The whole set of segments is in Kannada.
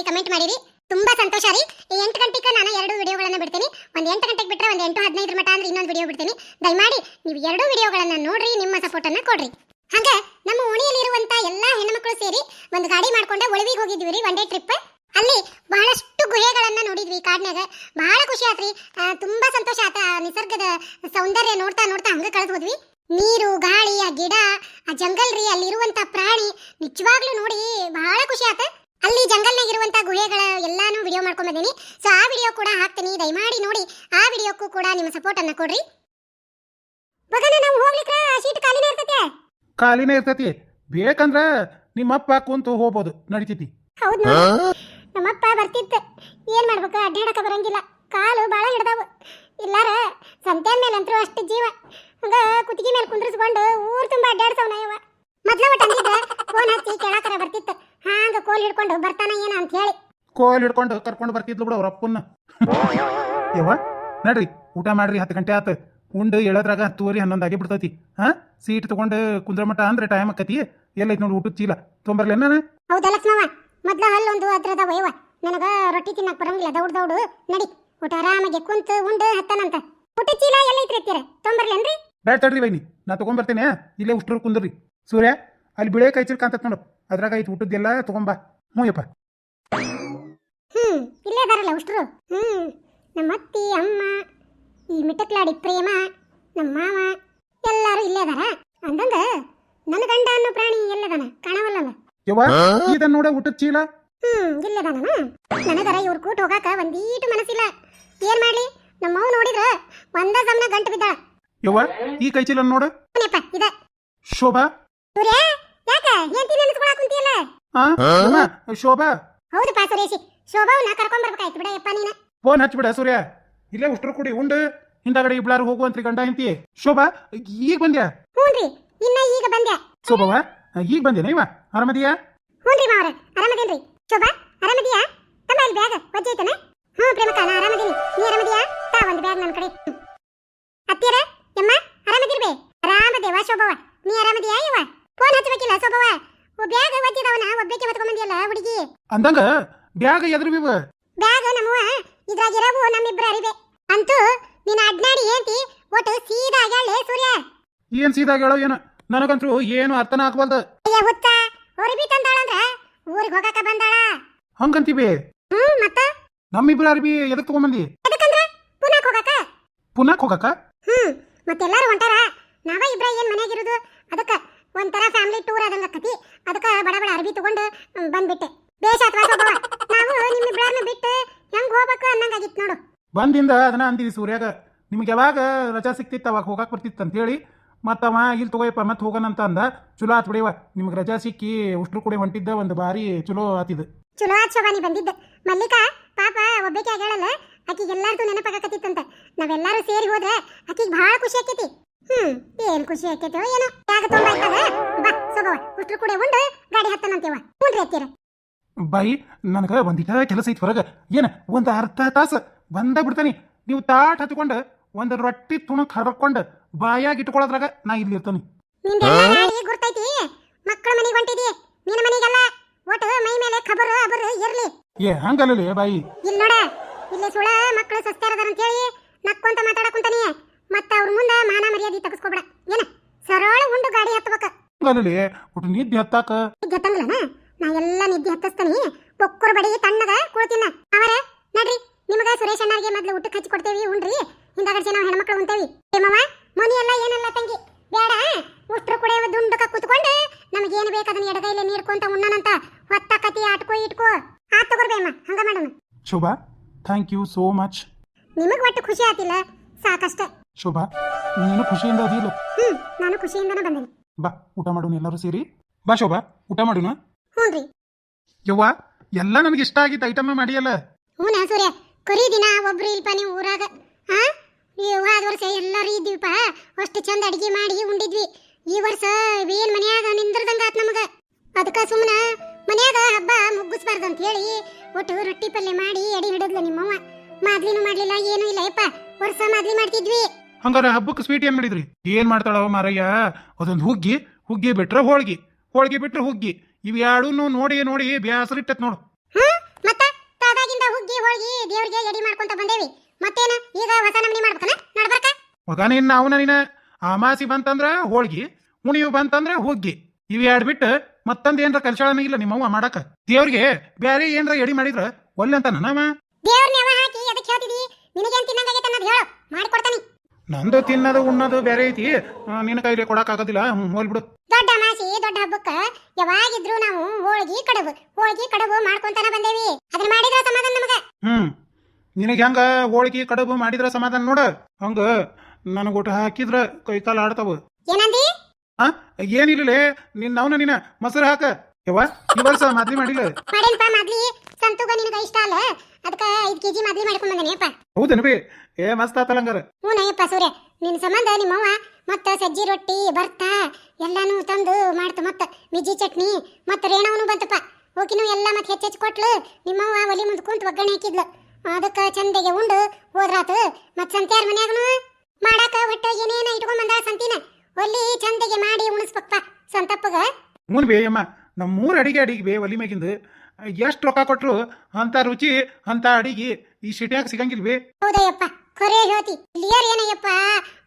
ಹೇಳಿ ಕಮೆಂಟ್ ಮಾಡಿರಿ. ತುಂಬಾ ಸಂತೋಷ ರೀ. ಎಂಟು ಗಂಟೆಗೆ ನಾನು ಎರಡು ವಿಡಿಯೋಗಳನ್ನು ಬಿಡ್ತೀನಿ. ಒಂದು ಎಂಟು ಗಂಟೆಗೆ ಬಿಟ್ಟರೆ ಒಂದು ಎಂಟು ಹದಿನೈದರ ಮಟ್ಟ ಅಂದ್ರೆ ಇನ್ನೊಂದು ವಿಡಿಯೋ ಬಿಡ್ತೀನಿ. ದಯಮಾಡಿ ನೀವು ಎರಡು ವಿಡಿಯೋಗಳನ್ನು ನೋಡ್ರಿ, ನಿಮ್ಮ ಸಪೋರ್ಟನ್ನು ಕೊಡ್ರಿ. ಹಂಗೆ ನಮ್ಮ ಓಣಿಯಲ್ಲಿರುವಂತ ಎಲ್ಲಾ ಹೆಣ್ಮಕ್ಳು ಸೇರಿ ಒಂದು ಗಾಡಿ ಮಾಡ್ಕೊಂಡು ಒಳವಿಗೆ ಹೋಗಿದ್ವಿ ರೀ ಒನ್ ಡೇ ಟ್ರಿಪ್ ಅಲ್ಲಿ ಬಹಳಷ್ಟು ಗುಹೆಗಳನ್ನು ನೋಡಿದ್ವಿ ಕಾಡ್ನಾಗ ಬಹಳ ಖುಷಿ ಆತ್ರಿ. ತುಂಬಾ ಸಂತೋಷ ಆತ ನಿಸರ್ಗದ ಸೌಂದರ್ಯ ನೋಡ್ತಾ ನೋಡ್ತಾ ಹಂಗ ಕಳೆದು ನೀರು, ಗಾಳಿ, ಆ ಗಿಡ, ಆ ಜಂಗಲ್ ರೀ, ಅಲ್ಲಿರುವಂತ ಪ್ರಾಣಿ ನಿಜವಾಗ್ಲೂ ನೋಡಿ ಬಹಳ ಖುಷಿ ಆತ. ಅಲ್ಲಿ ಜಂಗಲ್ನಾಗ ಇರುವಂತ ಗುಹೆಗಳ ಎಲ್ಲಾನು ವಿಡಿಯೋ ಮಾಡ್ಕೊಂಡ್ ಬಂದೀನಿ ಸೊ ಆ ವಿಡಿಯೋ ಕೂಡ ಹಾಕ್ತೀನಿ. ದಯಮಾಡಿ ನೋಡಿ. ಆ ವಿಡಿಯೋಕ್ಕೂ ಕೂಡ ನಿಮ್ಮ ಸಪೋರ್ಟ್ ಅನ್ನ ಕೊಡ್ರಿ. ನಾವು ಹೋಗ್ಲಿಕ್ಕೆ ಸೀಟ್ ಖಾಲಿನೇ ಇರ್ತತಿ? ಖಾಲಿನೇ ಇರ್ತೈತಿ. ಬೇಕಂದ್ರ ನಿಮ್ಮಪ್ಪ ಕುಂತು ಹೋಗ್ಬೋದು. ನಡಿತೈತಿ. ಹೌದು ನಮ್ಮಪ್ಪ ಬರ್ತಿತ್ತು. ಏನ್ ಮಾಡ್ಬೇಕು? ಅಡ್ಡಾಡಕ ಬರಂಗಿಲ್ಲ. ಕಾಲು ಬಾಳ ಹಿಡ್ದಾವು. ಇಲ್ಲಾರ ಸಂತೆ ಮೇಲೆ ಅಂತೂ ಅಷ್ಟು ಜೀವ. ಹಂಗ ಕುತ್ತಿಗೆ ಮೇಲೆ ಕುಂದ್ರಿಸ್ಕೊಂಡು ಊರ್ ತುಂಬಾ ಅಡ್ಡಾಡ್ತವನ ಯವ್ವ ಮೊದ್ಲ ಒಟ್ಟು ಫೋನ್ ಹಚ್ಚಿ ಕೇಳಾಕರ ಬರ್ತಿತ್ತು. ಹಾಂಗ ಕೋಲ್ ಹಿಡ್ಕೊಂಡು ಬರ್ತಾನ ಏನ ಅಂತ ಹೇಳಿ. ಕೋಲ್ ಹಿಡ್ಕೊಂಡು ಕರ್ಕೊಂಡು ಬರ್ತಿದ್ಲು ಬಿಡು ಅವ್ರ ಅಪ್ಪನ್ನ. ಯವ್ವ ನಡ್ರಿ ಊಟ ಮಾಡ್ರಿ ಹತ್ತು ಗಂಟೆ ಆತು. ಉಂಡು ಹೇಳೋದ್ರಾಗ ಹತ್ತುವರೆ ಹನ್ನೊಂದು ಆಗಿ ಬಿಡ್ತೈತಿ. ಹಾ ಸೀಟ್ ತಗೊಂಡು ಕುಂದ್ರ ಮಟ್ಟ ಅಂದ್ರೆ ಟೈಮ್ ಆಕತಿ. ಎಲ್ಲೈತಿ ನೋಡಿ ಊಟದ ಚೀಲ. ತೊಂಬರ್ಲಿ ನಾನು ಹೌದಾ ಲಕ್ಷ್ಮವ ಮೊದ್ಲ ಹಲ್ಲೊಂದು ಅದ್ರದ ಯವ್ವ. ನನಗ ರೊಟ್ಟಿ ತಿನ್ನಕ್ ಬರಂಗಿಲ್ಲ ದೌಡ್ ದೌಡು. ನಡಿ ಊಟ ಆರಾಮಾಗಿ ಕುಂತು ಉಂಡು ಹತ್ತನಂತ. ಊಟ ಚೀಲ ಎಲ್ಲೈತ್ರಿ ತೊಂಬರ್ಲಿ ಅನ್ರಿ ಬೇಡ ತಡ್ರಿ ಬೈನಿ ನಾ ತಗೊಂಬರ್ತೇನೆ. ಇಲ್ಲೇ ಉಷ್ಟ್ರ ಕುಂದ್ರಿ. ಸೂರ್ಯ ಅಲ್ಲಿ ಬಿಳೆ ಕೈ ಚಿಲ್ಕ ಅಂತ ನೋಡು. ಅದ್ರಾಗ ಐತಿ ಊಟದ್ದೆಲ್ಲ ತಗೊಂಬಾ ಹ್ಞೂ ಯಪ್ಪ ಹ್ಮ್ ಇಲ್ಲೇ ಅದಾರಲ್ಲ ಉಷ್ಟ್ರು. ಹ್ಮ್ ನಮ್ಮ ಅತ್ತಿ ಅಮ್ಮ ಈ ಮಿಟಕ್ಲಾಡಿ ಪ್ರೇಮ ನಮ್ಮ ಮಾವ ಎಲ್ಲಾರು ಇಲ್ಲೇ ಅದಾರ. ಅಂದಂಗ ನನ್ನ ಗಂಡ ಅನ್ನೋ ಪ್ರಾಣಿ ಎಲ್ಲದಾನ ಕಾಣವಲ್ಲ ಯವ್ವ ಇದನ್ನ ನೋಡ ಊಟದ ಚೀಲ? ಹ್ಮ್ ಇಲ್ಲದಾನ ನನಗರ ಇವ್ರ ಕೂಟ ಹೋಗಾಕ ಒಂದೀಟು ಮನಸ್ಸಿಲ್ಲ. ಏನ್ ಮಾಡ್ಲಿ? ನಮ್ಮವ್ ನೋಡಿದ್ರ ಒಂದ ಸಮನ ಗಂಟು ಬಿದ್ದಾಳ. ಯವ್ವ ಈ ಕೈ ಚೀಲ ನೋಡು. ಇದ. ಶೋಭಾ. ಸೂರ್ಯ! ಹೆಂಡತಿ ನೆನೆಸ್ಕೊಳಕ್ ಕುಂತಿಯಲ್ಲ? ಆ? ಯವ್ವ, ಶೋಭಾ ಹೌದಪ್ಪ ಸುರೇಶಿ. ಶೋಭಾವನ್ನ ಕರ್ಕೊಂಡ್ ಬರ್ಬೇಕಾಯ್ತು. ಬಿಡಯಪ್ಪ ನೀನ. ಫೋನ್ ಹಚ್ಬಿಡ ಸೂರ್ಯ. ಇಲ್ಲೇ ಉಷ್ಟ್ರು ಕುಡಿ ಉಂಡು. ಹಿಂದಗಡೆ ಇಬ್ಲಾರು ಹೋಗುವಂತ್ರಿ ಗಂಡ ಹೆಂಡತಿ. ಶೋಭಾ ಈಗ ಬಂದ್ಯಾ? ಹ್ಞೂನ್ರಿ ಇನ್ನ ಈಗ ಬಂದೆ ಶೋಭವ್ವ ಈಗ ಬಂದೇನ ಇವ? ಆರಾಮದಿಯಾ? ಹ್ಞೂನ್ರಿ ಮಾವ್ರ ಆರಾಮದೇನ್ರಿ? ಶೋಭಾ ಆರಾಮದಿಯಾ? ತಮ್ಮ ಇಲ್ಲಿ ಬ್ಯಾಗ್ ಒಜ್ಜೈತನ ಹ್ಞೂ ಪ್ರೇಮಕ ನಾ ಆರಾಮದೀನಿ. ನೀ ಆರಾಮದಿಯಾ? ತಾ ಒಂದು ಬ್ಯಾಗ್ ನನ್ನ ಕಡೆ. ಅತ್ತಿಯರ ಯಮ್ಮ ಆರಾಮದಿರ್ಬೇ? ಆರಾಮದೇವ ಶೋಭವ? ನೀ ಆರಾಮದಿಯಾ ಇವ? ಫೋನ್ ಹಚ್ಚಬೇಕಿಲ್ಲ ಸೋಬವ ಓ ಬ್ಯಾಗ್ ಒತ್ತಿದವನ ಒಬ್ಬಕ್ಕೆ ಹೊತ್ಕೊಂಡ್ಬಂದಿಯಲ್ಲ ಹುಡುಗಿ? ಅಂದಂಗ ಬ್ಯಾಗ್ ಎದ್ರು ಬಿವ ಬ್ಯಾಗ್ ನಮ್ಮವ ಇದ್ರಾಗ ಇರವು ನಮ್ಮಿಬ್ರ ಅರಿವೆ. ಅಂತೂ ನಿನ್ನ ಅಡ್ನಾಡಿ ಏಂತಿ ಒಟ್ಟು ಸೀದಾ ಆಗ್ಯಾಳೆ ಸೂರ್ಯ. ಏನ್ ಸೀದಾ ಹೇಳೋ ಏನು? ನನಗಂತೂ ಏನು ಅರ್ಥನ ಆಗ್ವಲ್ದ. ಅಯ್ಯ ಹುತ್ತ ಹೊರಬಿ ತಂದಾಳಂದ್ರ ಊರಿಗೆ ಹೋಗಾಕ ಬಂದಾಳ. ಹಂಗಂತೀವಿ. ಹ್ಮ್ ಮತ್ತ? ನಮ್ಮಿಬ್ರ ಅರ್ಬಿ ಎದಕ್ ತಗೊಂಬಂದಿ? ಎದಕ್ಕಂದ್ರ? ಪುನಃ ಹೋಗಾಕ? ಪುನಃ ಹೋಗಾಕ? ಹ್ಮ್ ಮತ್ತೆಲ್ಲಾರು ಹೊಂಟಾರ? ನಾವ ಇಬ್ರ ಏನ್ ಮನೆಯಾಗಿರೋದು ಅದಕ್ಕ ಒಂಥರ ಫ್ಯಾಮಿಲಿ ಟೂರ್ ಆದಂಗ ಕತಿ ಅದಕ್ಕ ಬಡ ಬಡ ಅರ್ಬಿ ತಗೊಂಡು ಬಂದ್ಬಿಟ್ಟೆ. ಬೇಷ ಅಥವಾ ನಿಮ್ಮ ನಾವು ನಿಮ್ಮಿಬ್ರನ್ನ ಬಿಟ್ಟು ಹೆಂಗ್ ಹೋಗ್ಬೇಕು ಅನ್ನಂಗಾಗಿತ್ತು ನೋಡು. ಬಂದಿಂದ ಅದನ್ನ ಅಂದಿವಿ ಸೂರ್ಯಾಗ ನಿಮ್ಗೆ ಯಾವಾಗ ರಜಾ ಸಿಕ್ತಿತ್ತು ಅವಾಗ ಹೋಗಕ್ ಬರ್ತಿತ್ತು ಅಂತೇಳಿ. ಮತ್ತ ಅವ ಇಲ್ಲಿ ತಗೋಯಪ್ಪ ಮತ್ತೆ ಹೋಗೋಣ ಅಂತ ಅಂದ. ಚಲೋ ಆತ್ ಬಿಡಿವ ನಿಮ್ಗೆ ರಜಾ ಸಿಕ್ಕಿ ಉಷ್ಟ್ರು ಕೂಡ ಹೊಂಟಿದ್ದ ಒಂದು ಬಾರಿ ಚಲೋ ಆತಿದ್ ಚಲೋ ಆತ್ ಶೋಭಾನಿ ಬಂದಿದ್ದ. ಮಲ್ಲಿಕಾ ಪಾಪ ಒಬ್ಬಕ್ಕೆ ಆಗ್ಯಾಳಲ್ಲ ಆಕಿಗೆ ಎಲ್ಲಾರ್ದು ನೆನಪಾಗಕತ್ತಿತ್ತಂತ ನಾವೆಲ್ಲಾರು ಸೇರಿ ಹೋದ್ರೆ ಆಕಿಗೆ ಬಹಳ ಖುಷಿ ಆಕೈತಿ. ಹ್ಮ್ ಏನ್ ಖುಷಿ ಆಕೈತೋ ಏನೋ. ಯಾಗ ತುಂಬಾ ಆಯ್ತದ ಬಾ ಸ್ವಭಾವ ಉಷ್ಟ್ರು ಕೂಡ ಉಂಡು ಗಾಡಿ ಹತ್ತನಂತೇವ ಹ್ಞೂನ್ರಿ ಹತ್ತಿರ ಬಾಯಿ ನನಗೆ ಒಂದಿಟ ಕೆಲಸ ಐತಿ ಹೊರಗೆ. ಏನ ಒಂದು ಅರ್ಧ ತಾಸು. ಬಂದ ಬಿಡ್ತಾನೆ. ನೀವು ತಾಟ್ ಹತ್ಕೊಂಡು ಒಂದು ರೊಟ್ಟಿ ತುಣಕ್ ಹರಕೊಂಡು ಬಾಯಾಗಿ ಇಟ್ಕೊಳ್ಳೋದ್ರಾಗ ನಾ ಇಲ್ಲಿ ಇರ್ತಾನೆ. ನಿಂದೆಲ್ಲ ಗುರ್ತೈತಿ. ಮಕ್ಕಳ ಮನೆಗೆ ಹೊಂಟಿದಿ. ನಿನ್ನ ಮನೆಗೆಲ್ಲ ಒಟ್ಟು ಮೈ ಮೇಲೆ ಖಬರು ಅಬರು ಇರ್ಲಿ. ಏ ಹಂಗಲ್ಲ ಬಾಯಿ ಇಲ್ಲಿ ನೋಡ ಇಲ್ಲಿ ಸುಳ ಮಕ್ಕಳು ಸಸ್ತಾರದಾರ ಅಂತೇಳಿ ನಕ್ಕೊಂತ ಮಾತಾಡಕುಂತಾನಿ ಮತ್ತ ಅವ್ರ ಮುಂದೆ ಮಾನ ಮರ್ಯಾದೆ ತಗಸ್ಕೊಬೇಡ. ಏನ? ಸರಳ ಉಂಡು ಗಾಡಿ ಹತ್ತಬೇಕ ಹಂಗಲ್ಲೇ ಒಟ್ಟು ನಿದ್ದೆ ಹತ್ತಾಕ? ನಿದ್ದೆ ಹತ್ತಂಗಿಲ್ಲನ? ನಾ ಎಲ್ಲ ನಿದ್ದೆ ಹತ್ತಸ್ತಾನಿ. ಬೊಕ್ಕರು ಬಡಿ ತಣ್ಣಗ ಕುಳ್ತಿನ. ಅವರ ನಡ್ರಿ. ನಿಮಗ ಸುರೇಶ್ ಅಣ್ಣರಿಗೆ ಮೊದ್ಲು ಊಟಕ್ಕೆ ಹಚ್ಚಿ ಕೊಡ್ತೇವಿ ಉಂಡ್ರಿ. ಹಿಂದಗಡೆ ನಾವು ಹೆಣ್ಮಕ್ಳು ಉಂತೇವಿ. ಏಮವ ಮನಿ ಎಲ್ಲ ಏನಲ್ಲ ತಂಗಿ? ಬೇಡ ಉಷ್ಟ್ರು ಕೂಡ ದುಂಡಕ ಕುತ್ಕೊಂಡು ನಮಗೇನು ಬೇಕು ಅದನ್ನ ಎಡಗೈಲೆ ನೀಡ್ಕೊಂತ ಉಣ್ಣನಂತ ಹೊತ್ತ ಕತಿ ಆಟ್ಕೋ ಇಟ್ಕೋ. ಆ ತಗೋರ್ಬೇಮ್ಮ ಹಂಗ ಮಾಡೋಣ. Shobha thank you so much ನಿಮಗೆ ಒಟ್ಟು ಖುಷಿ ಆತಿಲ್ಲ? ಸಾಕಷ್ಟ. ಶೋಭಾ ನೀನು ಖುಷಿಯಿಂದ ಅದಿಲ್ಲ ಹ್ಮ್ ನಾನು ಖುಷಿಯಿಂದನೇ ಬಂದೇನಿ. ಬಾ ಊಟ ಮಾಡೋಣ ಎಲ್ಲರೂ ಸೇರಿ. ಬಾ ಶೋಭಾ ಊಟ ಮಾಡೋಣ. ಹ್ಞೂನ್ರಿ ಯವ್ವ ಎಲ್ಲ ನನಗೆ ಇಷ್ಟ ಆಗಿತ್ತು ಐಟಮ್ ಮಾಡಿಯಲ್ಲ? ಹ್ಞೂ ಸೂರ್ಯ ಕರಿ ದಿನ ಒಬ್ರು ಇಲ್ಪ ನೀವು ಊರಾಗ. ಹಾ ಈ ಹೋದ ವರ್ಷ ಎಲ್ಲರೂ ಇದ್ವಿಪ್ಪ ಅಷ್ಟು ಚಂದ ಅಡಿಗೆ ಮಾಡಿ ಉಂಡಿದ್ವಿ. ಈ ವರ್ಷ ಏನ್ ಮನ್ಯಾಗ ನಿಂದ್ರದಂಗ ಆತ್ ನಮಗ. ಅದಕ್ಕ ಸುಮ್ಮನ ಮನ್ಯಾಗ ಹಬ್ಬ ಮುಗ್ಗಿಸ್ಬಾರ್ದು ಅಂತ ಹೇಳಿ ಒಟ್ಟು ರೊಟ್ಟಿ ಪಲ್ಯ ಮಾಡಿ ಎಡಿ ಹಿಡಿದ್ಲು ನಿಮ್ಮವ್ವ. ಮಾದ್ಲಿನೂ ಮಾಡ್ಲಿಲ್ಲ ಏನೂ ಇಲ್ಲ. ಯಪ್ಪ ವರ್ಷ ಮಾದ್ಲಿ ಮಾಡ್ತಿದ್ವಿ. ಹಂಗಾರ ಹಬ್ಬಕ್ಕೆ ಸ್ವೀಟ್ ಏನ್ ಮಾಡಿದ್ರಿ? ಏನ್ ಮಾಡ್ತಾಳವ ಮಾರಯ್ಯ? ಅದೊಂದು ಹುಗ್ಗಿ ಹುಗ್ಗಿ ಬಿಟ್ರೆ ಹೋಳ್ಗಿ. ಹೋಳ್ಗಿ ಬಿಟ್ರೆ ಹುಗ್ಗಿ. ಇವ್ ಎರಡೂ ನೋಡಿ ನೋಡಿ ಬ್ಯಾಸರಿಟ್ಟತ್ ನೋಡು. ಹಾ ಮತ್ತ ತಾದಾಗಿಂದ ಹುಗ್ಗಿ ಹೋಳ್ಗಿ ದೇವ್ರಿಗೆ ಎಡಿ ಮಾಡ್ಕೊಂತ ಬಂದೇವಿ. ಮತ್ತೇನ? ಈಗ ಹೊಸ ನಮ್ನಿ ಮಾಡ್ಬೇಕನ? ನಡ್ಬರ್ಕ? ಮಗ ನೀನ್ ನಾವು ನೀನ ಅಮಾಸಿ ಬಂತಂದ್ರ ಹೋಳ್ಗಿ ಉಣಿವು ಬಂತಂದ್ರ ಹುಗ್ಗಿ. ಇವ್ ಎರಡ್ ಬಿಟ್ಟು ಮತ್ತೊಂದ್ ಏನ್ರ ಕಲ್ಸಾಳನ ಇಲ್ಲ ನಿಮ್ಮವ್ವ ಮಾಡಕ? ದೇವ್ರಿಗೆ ಬ್ಯಾರೆ ಏನ್ರ ಎಡಿ ಮಾಡಿದ್ರ ಒಲ್ಲೆ ಅಂತ ನಮ್ಮ ದೇವ್ರ ನೆವ ಹಾಕಿ ಅದಕ್ಕೆ ಹೇಳ್ತಿದಿ? ನಿನಗೇನ್ ತಿನ್ನಂಗಾಗೈತೆ ಅನ್ನೋದು ಹೇಳು. ಮಾಡ್ಕೊಡ್ತಾನಿ. ನಂದು ತಿನ್ನೋದು ಉಣ್ಣೋದು ಬೇರೆ ಐತಿ. ಆ, ನಿನ್ನ ಕೈಲಿ ಕೊಡಕ್ ಆಗೋದಿಲ್ಲ ಹ್ಮ್, ಹೋಲ್ಬಿಡು ದೊಡ್ಡ ಮಾಸಿ ದೊಡ್ಡ ಹಬ್ಬಕ್ಕ ಯಾವಾಗಿದ್ರು ನಾವು ಹೋಳ್ಗಿ ಕಡಬು. ಹೋಳ್ಗಿ ಕಡಬು ಮಾಡ್ಕೊಂತಾನ ಬಂದೇವಿ. ಅದನ್ನ ಮಾಡಿದ್ರ ಸಮಾಧಾನ ನಮಗ? ಹ್ಮ್. ನಿನಗೆ ಹೆಂಗ ಹೋಳಿಗೆ ಕಡುಬು ಮಾಡಿದ್ರ ಸಮಾಧಾನ ನೋಡ. ಹಂಗ ನನಗೆ ಊಟ ಹಾಕಿದ್ರ ಕೈ ಕಾಲು ಆಡ್ತಾವ. ಏನಂದಿ? ಆ ನಿನ್ನವನ ನಿನ್ನ ಅವನ ನೀನ ಮೊಸರು ಹಾಕ. ಯವ್ವ ಈ ವರ್ಷ ಮದ್ವಿ ಮಾಡಿಲ್ಲ. ಮಾಡೇನ್ಪ ಮದ್ಲಿ. ಸಂತುಗ ನಿನಗ ಇಷ್ಟ ಅಲ್ಲ. ಅದಕ್ಕ ಐದ್ ಕೆಜಿ ಮದ್ಲಿ ಮಾಡ್ಕೊಂಡ್ ಬಂದನೇಪ್ಪ ಹೌದನ ಬಿ? ಏ ಮಸ್ತ್ ಆತಲ್ಲ ಹಂಗಾರ. ಹ್ಞೂ ನಯ್ಯಪ್ಪ ಸೂರ್ಯ. ನಿನ್ನ ಸಂಬಂಧ ನಿಮ್ಮವ್ವ ಮತ್ತ ಸಜ್ಜಿ ರೊಟ್ಟಿ ಬರ್ತಾ ಎಲ್ಲಾನು ತಂದು ಮಾಡ್ತ. ಮತ್ತೆ ಮಿಜಿ ಚಟ್ನಿ ಮತ್ತ ರೇಣವನು ಬಂತಪ್ಪ. ಹೋಗಿನೂ ಎಲ್ಲ ಮತ್ತೆ ಹೆಚ್ಚೆಚ್ಚು ಕೊಟ್ಲು. ನಿಮ್ಮವ್ವ ಒಲಿ ಮುಂದೆ ಕುಂತು ಒಗ್ಗರಣೆ ಹಾಕಿದ್ಲು. ಅದಕ್ಕ ಚಂದಗೆ ಉಂಡು ಹೋದ್ರಾತು. ಮತ್ತೆ ಸಂತ್ಯಾರ ಮನ್ಯಾಗನು ಮಾಡಾಕ ಒಟ್ಟ ಏನೇನ ಇಟ್ಕೊಂಡ್ ಬಂದ ಸಂತಿನ? ಒಲಿ ಚಂದಗೆ ಮಾಡಿ ಉಣಿಸ್ಬೇಕಪ್ಪ ಸಂತಪ್ಪಗ. ಹ್ಞೂ ಬೇ ಅಮ್ಮ. ನಮ್ಮ ಮೂರು ಅಡಿಗೆ ಅಡಿಗೆ ಬೇ ಒಲಿ ಮ್ಯಾಗಿಂದ. ಎಷ್ಟು ರೊಕ್ಕ ಕೊಟ್ರು ಅಂತ ರುಚಿ ಅಂತ ಅಡಿಗೆ ಈ ಸಿಟಿಯಾಗ ಸಿಗಂಗಿಲ್ಲ ಬಿ ಹೌದಯ್ಯಪ್ಪ ಖರೆ ಹೇಳ್ತಿ ಲಿಯರ್ ಏನಯ್ಯಪ್ಪ?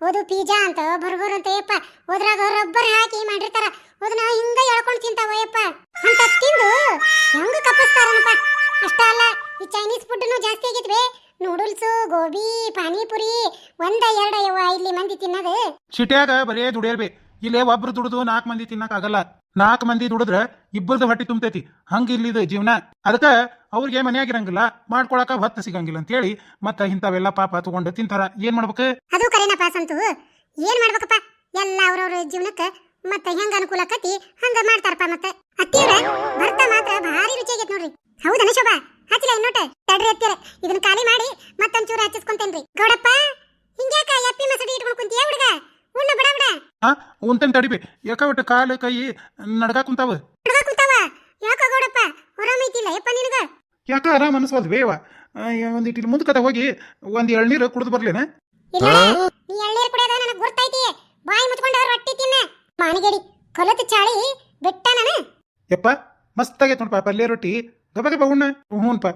ಓದು ಪಿಜ್ಜಾ ಅಂತ ಬರ್ಗರ್ ಅಂತ ಯಪ್ಪ ಅದ್ರಾಗ ರಬ್ಬರ್ ಹಾಕಿ ಮಾಡಿರ್ತಾರ. ಅದನ್ನ ಹಿಂಗ ತಿಂತಾವ ತಿಂತಾವಯ್ಯಪ್ಪ. ಅಂತ ತಿಂದು ಹೆಂಗ ಕಪ್ಪಿಸ್ತಾರನಪ್ಪ? ಅಷ್ಟ ಅಲ್ಲ ಈ ಚೈನೀಸ್ ಫುಡ್ನು ಜಾಸ್ತಿ ಆಗಿದ್ವಿ. ನೂಡಲ್ಸ್ ಗೋಬಿ ಪಾನಿಪುರಿ ಒಂದ ಎರಡ ಇಲ್ಲಿ ಮಂದಿ ತಿನ್ನೋದು. ಸಿಟಿಯಾಗ ಬರೇ ದುಡಿಯಲ್ಬೇ ಇಲ್ಲೇ ಒಬ್ರು ದುಡಿದು ನಾಲ್ಕು ಮಂದಿ ತಿನ್ನಕ್ಕಾಗಲ್ಲ. ನಾಲ್ಕು ಮಂದಿ ದುಡಿದ್ರ ಇಬ್ಬರದು ಹೊಟ್ಟೆ ತುಂಬತೈತಿ. ಹಂಗ ಇಲ್ಲಿದ ಜೀವನ. ಅದಕ್ಕ ಅವ್ರಿಗೆ ಮನೆಯಾಗಿರಂಗಿಲ್ಲ, ಮಾಡ್ಕೊಳಕ ಹೊತ್ತು ಸಿಗಂಗಿಲ್ಲ ಅಂತ ಹೇಳಿ ಮತ್ತೆ ಇಂಥವೆಲ್ಲ ಪಾಪ ತಗೊಂಡು ತಿಂತಾರ. ಏನ್ ಮಾಡ್ಬೇಕು? ಅದು ಕರೆನಪ್ಪ ಸಂತು. ಏನ್ ಮಾಡ್ಬೇಕಪ್ಪ? ಎಲ್ಲ ಅವ್ರವ್ರ ಜೀವನಕ್ಕೆ ಮತ್ತೆ ಹೆಂಗ ಅನುಕೂಲ ಆಕತಿ ಹಂಗ ಮಾಡ್ತಾರಪ್ಪ ಮತ್ತೆ. ಅತ್ತಿಯವ್ರ ಭರ್ತ ಮಾತ್ರ ಭಾರಿ ರುಚಿ ಆಗೈತ್ ನೋಡ್ರಿ. ಹೌದನ ಶೋಭಾ? ಹಚ್ಚಿಲ್ಲ ಇನ್ನೋಟ ತಡ್ರಿ ಅತ್ತಿಯರ ಇದನ್ನ ಖಾಲಿ ಮಾಡಿ ಮತ್ತೊಂಚೂರು ಹಚ್ಚಿಸ್ಕೊಂತೇನ್ರಿ. ಗೌಡಪ್ಪ, ಹಿಂಗ್ಯಾಕ ಎಪ್ಪಿ ಮಸಡಿ ಇಟ್ಕೊಂಡ್ ಕುಂತಿಯ ಹುಡುಗ? ಆ ಉಂತನ್ ತಡಿಬಿ ಯಾಕ ಒಟ್ಟು ಕಾಲು ಕೈ ನಡ್ಗಾ ಕುಂತಾವ? ಯಾಕ ಆರಾಮ್ ಅನ್ಸ್ವಲ್ದು ಬೇವ. ಒಂದಿಟ್ಟು ಇಲ್ಲಿ ಮುಂದ್ಕತ ಹೋಗಿ ಒಂದ್ ಎಳ್ನೀರು ಕುಡಿದು ಬರ್ಲೇನ? ಯಪ್ಪ ಮಸ್ತ್ ಆಗೈತ್ ನೋಡ್ಪ ಪಲ್ಯ ರೊಟ್ಟಿ. ಗಬ ಗಬ ಉಣ್ಣ. ಹ್ಞೂನ್ಪ.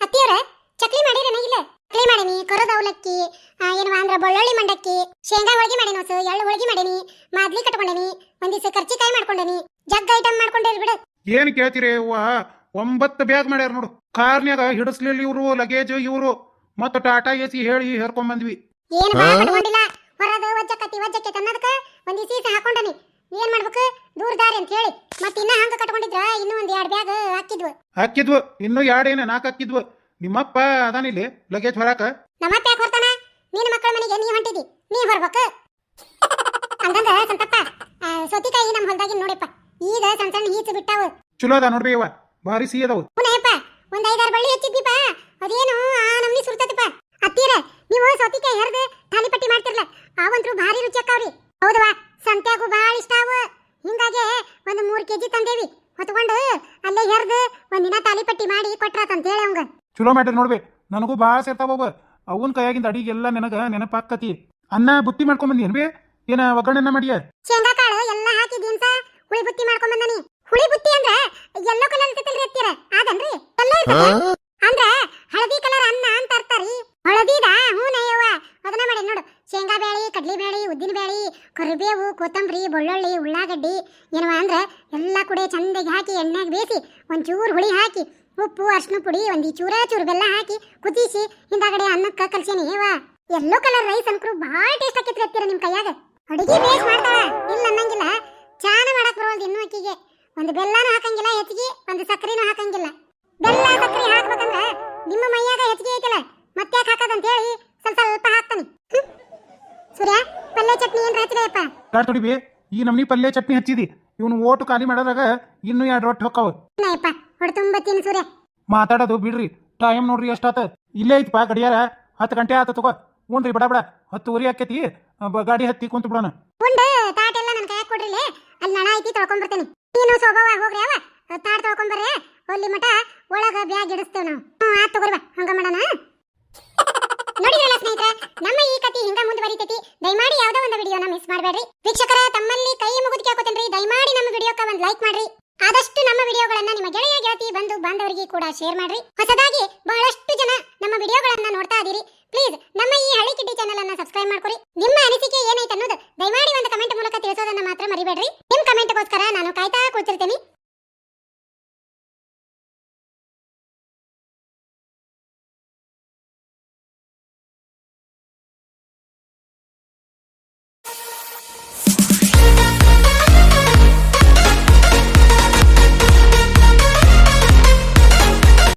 ಅತ್ತಿಯವ್ರ ಚಕ್ಲಿ ಮಾಡಿರೇನ ಇಲ್ಲ? ಚಕ್ಲಿ ಮಾಡೀನಿ ಕರೋದ ಅವಲಕ್ಕಿ ಏನು ಏನವ ಅಂದ್ರ ಬೆಳ್ಳುಳ್ಳಿ ಮಂಡಕ್ಕಿ ಶೇಂಗಾ ಹೋಳಿಗೆ ಮಾಡೀನಿ ಹೊಸ ಎಳ್ಳು ಹೋಳಿಗೆ ಮಾಡೀನಿ ಮಾದ್ಲಿ ಕಟ್ಕೊಂಡೇನಿ ಒಂದಿವ್ಸ ಕರ್ಚಿಕಾಯಿ ಮಾಡ್ಕೊಂಡೇನಿ ಜಗ್ ಐಟಮ್ ಮಾಡ್ಕೊಂಡೇವಿ ಬಿಡು. ಏನ್ ಕೇಳ್ತೀರಿ ಅವ್ವ? ಒಂಬತ್ತು ಬ್ಯಾಗ್ ಮಾಡ್ಯಾರ ನೋಡು ಕಾರ್ನ್ಯಾಗ ಹಿಡಿಸ್ಲಿಲ್ಲ ಇವ್ರು ಲಗೇಜ್ ಇವ್ರು ಮತ್ತ ಟಾಟಾ ಎಸಿ ಹೇಳಿ ಹೇರ್ಕೊಂಡ್ ಬಂದ್ವಿ. ಏನ್ ಮಾಡ್ಕೊಂಡಿಲ್ಲ ಕಟ್ಕೊಂಡಿಲ್ಲ? ಹೊರದ ವಜ್ಜಕತಿ ವಜ್ಜಕ್ಕೆ ತನ್ನದಕ್ಕ ಒಂದಿ ಸೀಸ ಹಾಕೊಂಡನಿ. ಏನ್ ಮಾಡ್ಬೇಕು? ದೂರ ದಾರಿ ಅಂತ ಹೇಳಿ. ಮತ್ತೆ ಇನ್ನ ಹಂಗ ಕಟ್ಕೊಂಡಿದ್ರ ಇನ್ನೂ ಒಂದ್ ಎರಡ್ ಬ್ಯಾಗ್ ಹಾಕಿದ್ವು. ಹಾಕಿದ್ವು ಇನ್ನು ಎರಡೇನ ನಾಲ್ಕು ಹಾಕಿದ್ವು ನಿಮ್ಮಪ್ಪ ಅದಾನಿಲ್ಲಿ ಲಗೇಜ್ ಹೊರಾಕ? ನಮ್ಮಪ್ಪ ಯಾಕೆ ಹೊರ್ತಾನ? ನೀನು ಮಕ್ಕಳ ಮನೆಗೆ ನೀ ಹೊಂಟಿದಿ. ನೀ ಹೊರಬೇಕು? ಹಂಗಂದ ಸಂತಪ್ಪ ಸೌತಿಕಾಯಿ ನಮ್ಮ ಹೊಲದಾಗಿ ನೋಡಿಪ್ಪ. ಈಗ ಸಣ್ಣ ಸಣ್ಣ ಈಚ ಬಿಟ್ಟಾವು. ಚಲೋ ಅದ ನೋಡ್ರಿ ಇವ ಭಾರಿ ಸಿಹಿ ಅದಾವು. ಪುನಯಪ್ಪ ಒಂದ್ ಐದಾರು ಬಳ್ಳಿ ಹೆಚ್ಚಿದ್ನಿಪ್ಪ. ಅದೇನು ಆ ನಮ್ನಿ ಸುರ್ತತಪ್ಪ ಅತ್ತೀರ ನೀವು ಸೌತಿಕಾಯಿ ಹೆರ್ದು ತಾಲಿಪಟ್ಟಿ ಮಾಡ್ತಿರ್ಲ. ಅವಂತ್ರು ಭಾರಿ ರುಚಿ ಅಕ್ಕಾವ್ರಿ. ಹೌದವಾ ಸಂತ್ಯಾಗು ಭಾಳ ಇಷ್ಟ ಅವು. ಹಿಂಗಾಗಿ ಒಂದು ಮೂರ್ ಕೆಜಿ ತಂದೇವಿ. ಹೊತ್ಕೊಂಡು ಅಲ್ಲೇ ಹೆರ್ದು ಒಂದಿನ ತಾಲಿಪಟ್ಟಿ ಮಾಡಿ ಕೊಟ್ರಾತಂತ ಹೇಳಿ ಅವಂಗ. ಚಲೋ ಮಾಡ್ರಿ ನೋಡ್ಬೇ ನನಗೂ ಭಾಳ ಸೇರ್ತಾವ ಒಬ್ಬ ಅವನ್ ಕೈಯಾಗಿಂದ ಅಡಿಗೆಲ್ಲ ನನಗ ನೆನಪಾಕತಿ ಅನ್ನ ಬುತ್ತಿ ಮಾಡ್ಕೊಂಡ್ ಬಂದಿ ಏನ್ಬಿ ಏನ ಒಗ್ಗರಣೆ ಮಾಡಿಯ? ಶೇಂಗಾ ಕಾಳು ಎಲ್ಲ ಹಾಕಿ ದಿನ್ಸ ಹುಳಿ ಬುತ್ತಿ ಮಾಡ್ಕೊಂಡ್ ಬಂದನಿ. ಹುಳಿ ಬುತ್ತಿ ಅಂದ್ರ ಎಲ್ಲೋ ಕಲರ್ ಇರ್ತೈತಲ್ರಿ ಅತ್ತಿರ. ಅದನ್ರಿ ಎಲ್ಲೋ ಇರ್ತೈತಿ. ಅಂದ್ರ ಹಳದಿ ಕಲರ್ ಅನ್ನ ಅಂತ ಅರ್ತಾರಿ ಹಳದಿದ ಹ್ಞೂ ನಯ್ಯವ್ವ ಅದನ್ನ ಮಾಡಿ ನೋಡು ಶೇಂಗಾ ಬೇಳಿ ಕಡ್ಲಿ ಬೇಳಿ ಉದ್ದಿನ ಬೇಳಿ ಕರಿಬೇವು, ಕೊತ್ತಂಬರಿ, ಬೆಳ್ಳುಳ್ಳಿ, ಉಳ್ಳಾಗಡ್ಡಿ, ಏನವ ಅಂದ್ರ ಎಲ್ಲ ಕೂಡ ಚಂದಾಗಿ ಹಾಕಿ ಎಣ್ಣೆಗೆ ಬೇಯಿಸಿ ಒಂಚೂರು ಹುಳಿ ಹಾಕಿ, ಉಪ್ಪು ಅರ್ಶಿನ ಪುಡಿ, ಒಂದಿ ಚೂರ ಚೂರು ಬೆಲ್ಲ ಹಾಕಿ ಕುದಿಸಿ ಹಿಂದಾಗಡೆ ಅನ್ನಕ್ಕ ಕಲ್ಸೇನಿ ಏವ ಎಲ್ಲೋ ಕಲರ್ ರೈಸ್ ಅನ್ಕರು ಭಾಳ ಟೇಸ್ಟ್ ಆಕೈತ್ರಿ ಅತ್ತೀರ ನಿಮ್ ಕೈಯಾಗ. ಅಡುಗೆ ಬೇಸ್ ಮಾಡ್ತಾಳ. ಇಲ್ಲ ಅನ್ನಂಗಿಲ್ಲ. ಚಾನ ಮಾಡಕ್ ಬರೋಲ್ದು ಇನ್ನೂ ಅಕ್ಕಿಗೆ. ಒಂದು ಬೆಲ್ಲನೂ ಹಾಕಂಗಿಲ್ಲ, ಹೆಚ್ಚಿಗೆ ಒಂದು ಸಕ್ಕರೆನೂ ಹಾಕಂಗಿಲ್ಲ. ಬೆಲ್ಲ ಸಕ್ಕರೆ ಹಾಕ್ಬೇಕಂದ್ರೆ ನಿಮ್ಮ ಮೈಯಾಗ ಹೆಚ್ಚಿಗೆ ಐತಲ್ಲ? ಮತ್ತೆ ಹಾಕದ ಹಾಕದಂತ ಹೇಳಿ ಸ್ವಲ್ಪ ಸ್ವಲ್ಪ ಹಾಕ್ತಾನೆ. ಸೂರ್ಯ ಪಲ್ಯ ಚಟ್ನಿ ಏನ್ ರಾತ್ರಿಯಪ್ಪ ಕಾಡ್ ತೊಡಿಬಿ ಈ ನಮ್ನಿ ಪಲ್ಯ ಚಟ್ನಿ ಹಚ್ಚಿದಿ. ಇವನು ಓಟು ಖಾಲಿ ಮಾಡೋದಾಗ ಇನ್ನೂ ಎರಡು ರೊಟ್ಟಿ ಹೊಕ್ಕಾವ. ನಯ್ಯಪ್ಪ ಹೊಡೆ ತುಂಬ ತಿನ್ನು ಸೂರ್ಯ. ಮಾತಾಡೋದು ಬಿಡ್ರಿ ಟೈಮ್ ನೋಡ್ರಿ ಎಷ್ಟಾತ. ಇಲ್ಲೇ ಐತಪ್ಪ ಗಡಿಯಾರ ಹತ್ತು ಗಂಟೆ ಆತ ತಗೋ. ಉಣ್ರಿ ಬಡ ಬಡ ಹತ್ತು ಉರಿ ಆಕೈತಿ ಬ- ಗಾಡಿ ಹತ್ತಿ ಕುಂತು ಬಿಡೋಣ. ಉಂಡು ತಾಟೆಲ್ಲ ನನ್ನ ಕೈಯಾಗ ಕೊಡ್ರಿಲೆ. ಅಲ್ಲಿ ನಣ ಐತಿ ತೊಳ್ಕೊಂಬರ್ತೇನೆ. ನೀನು ಸ್ವಭಾವ ಹೋಗ್ರಿ ಅವ. ತಾಟ್ ತೊಳ್ಕೊಂಬರ್ರೆ. ಅಲ್ಲಿ ಮಟ ಒಳಗ ಬ್ಯಾಗ್ ಇಡಿಸ್ತೇವೆ ನಾವು. ಹ್ಞೂ ಆತ್ ತಗೋರಿ ಬಾ. ಹಂಗ ಮಾಡೋಣ? ನೋಡಿದ್ರಲ್ಲ ಸ್ನೇಹಿತರೆ ನಮ್ಮ ಈ ಮಾಡ್ಬೇಡ್ರಿ ವೀಕ್ಷಕರ, ತಮ್ಮಲ್ಲಿ ಕೈ ಮುಗಿದು ಕೇಳ್ಕೊತೇನ್ರಿ ದಯಮಾಡಿ ನಮ್ಮ ವಿಡಿಯೋಕ್ಕೆ ಒಂದ್ ಲೈಕ್ ಮಾಡ್ರಿ. ಆದಷ್ಟು ನಮ್ಮ ವಿಡಿಯೋಗಳನ್ನ ನಿಮ್ಮ ಗೆಳೆಯ ಗೆಳತಿ ಬಂಧು ಬಾಂಧವರಿಗೆ ಕೂಡ ಶೇರ್ ಮಾಡ್ರಿ. ಹೊಸದಾಗಿ ಬಹಳಷ್ಟು ಜನ ನಮ್ಮ ವಿಡಿಯೋಗಳನ್ನ ನೋಡ್ತಾ ಇದೀರಿ ಪ್ಲೀಸ್ ನಮ್ಮ ಈ ಹಳ್ಳಿ ಕಿಡ್ಡಿ ಚಾನೆಲ್ ಅನ್ನ ಸಬ್ಸ್ಕ್ರೈಬ್ ಮಾಡ್ಕೊರಿ. ನಿಮ್ಮ ಅನಿಸಿಕೆ ಏನೈತೆ ಅನ್ನೋದು ದಯಮಾಡಿ ಒಂದು ಕಮೆಂಟ್ ಮೂಲಕ ತಿಳಿಸೋದನ್ನ ಮಾತ್ರ ಮರಿಬೇಡ್ರಿ. ನಿಮ್ಮ ಕಮೆಂಟ್ಗೋಸ್ಕರ ನಾನು ಕಾಯ್ತಾ ಕೂತಿರ್ತೀನಿ.